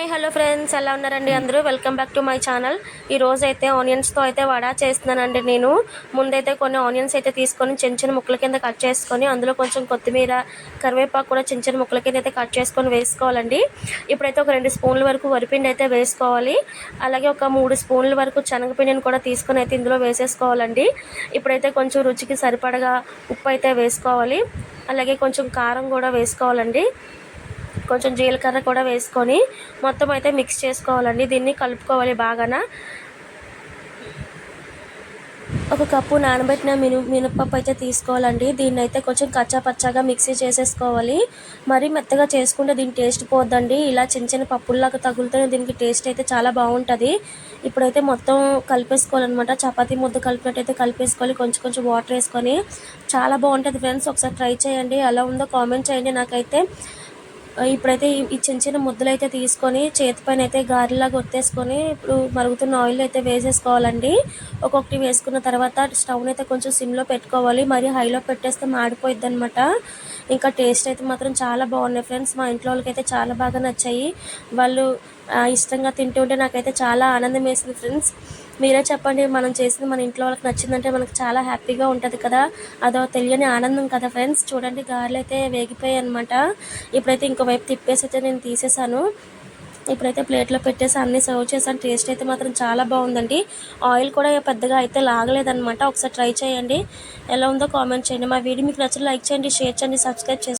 Hi hello friends ఎలా ఉన్నారండి అందరూ? Welcome back to my channel. ఈ రోజు అయితే ఆనియన్స్తో అయితే వడ చేస్తున్నానండి నేను. ముందైతే కొన్ని ఆనియన్స్ అయితే తీసుకొని చిన్న చిన్న ముక్కల కింద కట్ చేసుకొని అందులో కొంచెం కొత్తిమీర కరివేపాకు కూడా చిన్న చిన్న ముక్కల కింద అయితే కట్ చేసుకొని వేసుకోవాలండి. ఇప్పుడైతే ఒక రెండు స్పూన్ల వరకు వరిపిండి అయితే వేసుకోవాలి. అలాగే ఒక మూడు స్పూన్ల వరకు శనగపిండిని కూడా తీసుకొని అయితే ఇందులో వేసేసుకోవాలండి. ఇప్పుడైతే కొంచెం రుచికి సరిపడగా ఉప్పు అయితే వేసుకోవాలి. అలాగే కొంచెం కారం కూడా వేసుకోవాలండి. కొంచెం జీలకర్ర కూడా వేసుకొని మొత్తం అయితే మిక్స్ చేసుకోవాలండి. దీన్ని కలుపుకోవాలి బాగాన. ఒక కప్పు నానబెట్టిన మిను మినపప్పు అయితే తీసుకోవాలండి. దీన్ని అయితే కొంచెం కచ్చా పచ్చాగా మిక్సీ చేసేసుకోవాలి. మరీ మెత్తగా చేసుకుంటే దీని టేస్ట్ పోద్దండి. ఇలా చిన్న చిన్న పప్పుల్లాగా తగులుతూనే దీనికి టేస్ట్ అయితే చాలా బాగుంటుంది. ఇప్పుడైతే మొత్తం కలిపేసుకోవాలన్నమాట. చపాతీ ముద్ద కలిపినట్టయితే కలిపేసుకోవాలి. కొంచెం కొంచెం వాటర్ వేసుకొని. చాలా బాగుంటుంది ఫ్రెండ్స్ ఒకసారి ట్రై చేయండి. ఎలా ఉందో కామెంట్ చేయండి నాకైతే. ఇప్పుడైతే ఈ చిన్న చిన్న ముద్దలు అయితే తీసుకొని చేతి పైన అయితే గారెలాగా ఒత్తేసుకొని ఇప్పుడు మరుగుతున్న ఆయిల్ అయితే వేసేసుకోవాలండి. ఒక్కొక్కటి వేసుకున్న తర్వాత స్టవ్ అయితే కొంచెం సిమ్లో పెట్టుకోవాలి. మరి హైలో పెట్టేస్తే మాడిపోయిద్ది అనమాట ఇంకా టేస్ట్ అయితే మాత్రం చాలా బాగున్నాయి ఫ్రెండ్స్. మా ఇంట్లో వాళ్ళకైతే చాలా బాగా నచ్చాయి. వాళ్ళు ఇష్టంగా తింటుంటే నాకైతే చాలా ఆనందం వేసింది ఫ్రెండ్స్. మీరే చెప్పండి మనం చేసింది మన ఇంట్లో వాళ్ళకి నచ్చిందంటే మనకు చాలా హ్యాపీగా ఉంటుంది కదా. అదో తెలియని ఆనందం కదా ఫ్రెండ్స్. చూడండి గారెలు అయితే వేగిపోయాయి అనమాట ఇప్పుడైతే ఇంకో వైపు తిప్పేసి అయితే నేను తీసేసాను ఇప్పుడైతే ప్లేట్లో పెట్టేసి అన్నీ సర్వ్ చేశాను. టేస్ట్ అయితే మాత్రం చాలా బాగుందండి. ఆయిల్ కూడా పెద్దగా అయితే లాగలేదనమాట ఒకసారి ట్రై చేయండి. ఎలా ఉందో కామెంట్ చేయండి. మా వీడియో మీకు నచ్చిన లైక్ చేయండి షేర్ చేయండి సబ్స్క్రైబ్ చేసి